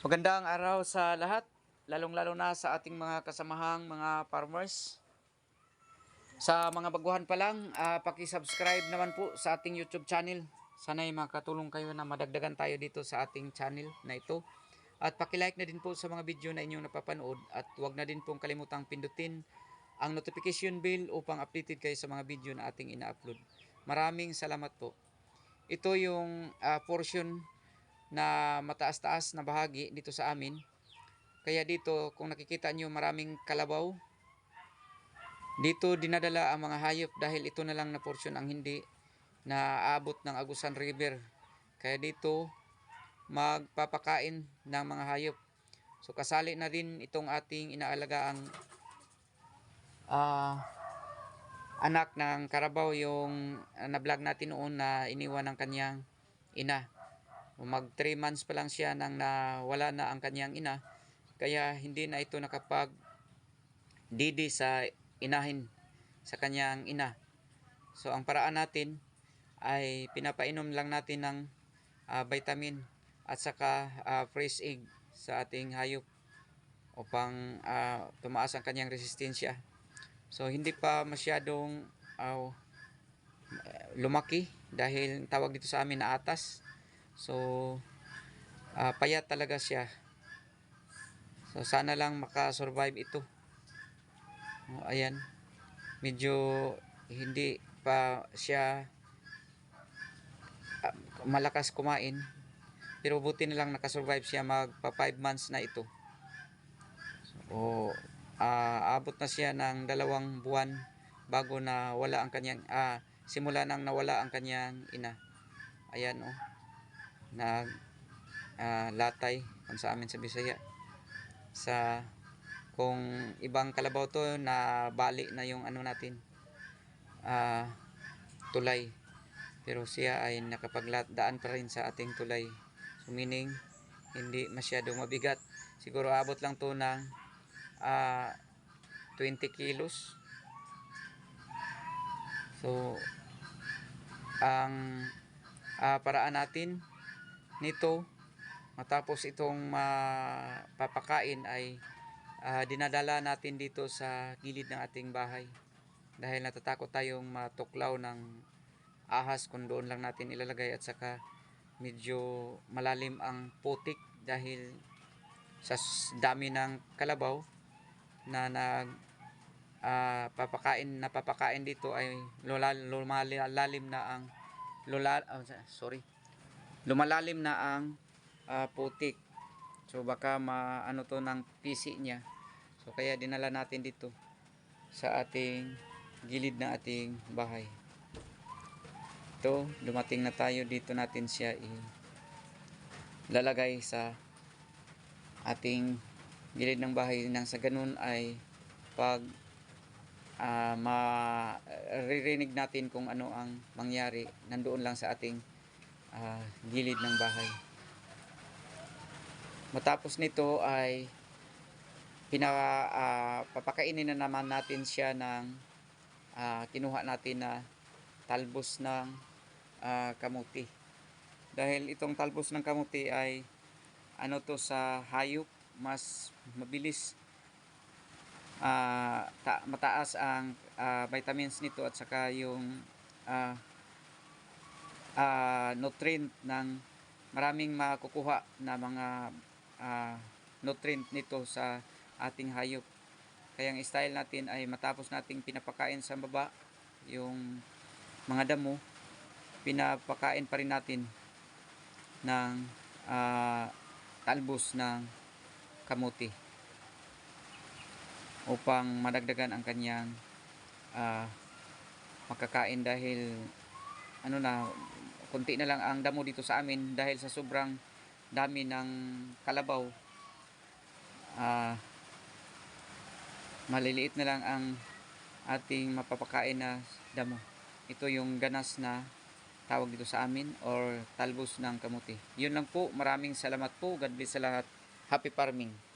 Magandang araw sa lahat, lalong-lalo na sa ating mga kasamahang mga farmers. Sa mga baguhan pa lang, ah, paki-subscribe naman po sa ating YouTube channel. Sana'y makatulong kayo na madagdagan tayo dito sa ating channel na ito. At paki-like na din po sa mga video na inyong napapanood at huwag na din pong kalimutang pindutin ang notification bell upang updated kayo sa mga video na ating ina-upload. Maraming salamat po. Ito yung ah, portion na mataas-taas na bahagi dito sa amin. Kaya dito, kung nakikita nyo maraming kalabaw, dito dinadala ang mga hayop dahil ito na lang na portion ang hindi na aabot ng Agusan River. Kaya dito, magpapakain ng mga hayop. So kasali na rin itong ating inaalagaang ah anak ng Karabaw yung ah, na-vlog natin noon na iniwan ng kanyang ina mag 3 months pa lang siya nang nawala na ang kanyang ina. Kaya hindi na ito nakapag didi sa inahin sa kanyang ina. So ang paraan natin ay pinapainom lang natin ng ah, vitamin at saka ah, fresh egg sa ating hayop upang ah, tumaas ang kanyang resistensya. So hindi pa masyadong ah, lumaki dahil tawag dito sa amin na atas So, ah, payat talaga siya. So, sana lang makasurvive ito. Oh, ayan. Medyo hindi pa siya ah, malakas kumain. Pero buti na lang nakasurvive siya magpa 5 months na ito. So, ah, abot na siya ng dalawang buwan bago na wala ang kanyang ah, simula nang nawala ang kanyang ina. Ayan oh na ah, latay kung sa amin sa Bisaya. Sa kung ibang kalabaw to na bali na yung ano natin ah, tulay. Pero siya ay nakapagdaan pa rin sa ating tulay. So meaning hindi masyadong mabigat. Siguro abot lang to ng ah, 20 kilos. So ang ah, paraan natin nito matapos itong mapapakain ay ah, dinadala natin dito sa gilid ng ating bahay. Dahil natatakot tayong matuklaw ng ahas kung doon lang natin ilalagay at saka medyo malalim ang putik dahil sa dami ng kalabaw na nag ah, papakain na papakain dito ay lumalalim na ang lula, ah, sorry lumalalim na ang ah, putik. So baka maano to ng PC niya. So kaya dinala natin dito sa ating gilid ng ating bahay. Ito, dumating na tayo dito natin siya i sa ating gilid ng bahay nang sa ganun ay pag ah, maririnig natin kung ano ang mangyari nandoon lang sa ating ah, gilid ng bahay. Matapos nito ay pina ah, papakainin na naman natin siya ng ah, kinuha natin na talbos ng ah, kamuti. Dahil itong talbos ng kamuti ay ano to sa hayop mas mabilis ah, ta- mataas ang ah, vitamins nito at saka yung ah, ah, nutrient ng maraming makukuha na mga ah, nutrient nito sa ating hayop. Kaya ang style natin ay matapos nating pinapakain sa baba yung mga damo, pinapakain pa rin natin ng ah, talbos ng kamuti upang madagdagan ang kanyang ah, makakain dahil ano na konti na lang ang damo dito sa amin dahil sa sobrang dami ng kalabaw. Ah maliliit na lang ang ating mapapakain na damo. Ito yung ganas na tawag dito sa amin or talbos ng kamuti. Yun lang po. Maraming salamat po. God bless sa lahat. Happy farming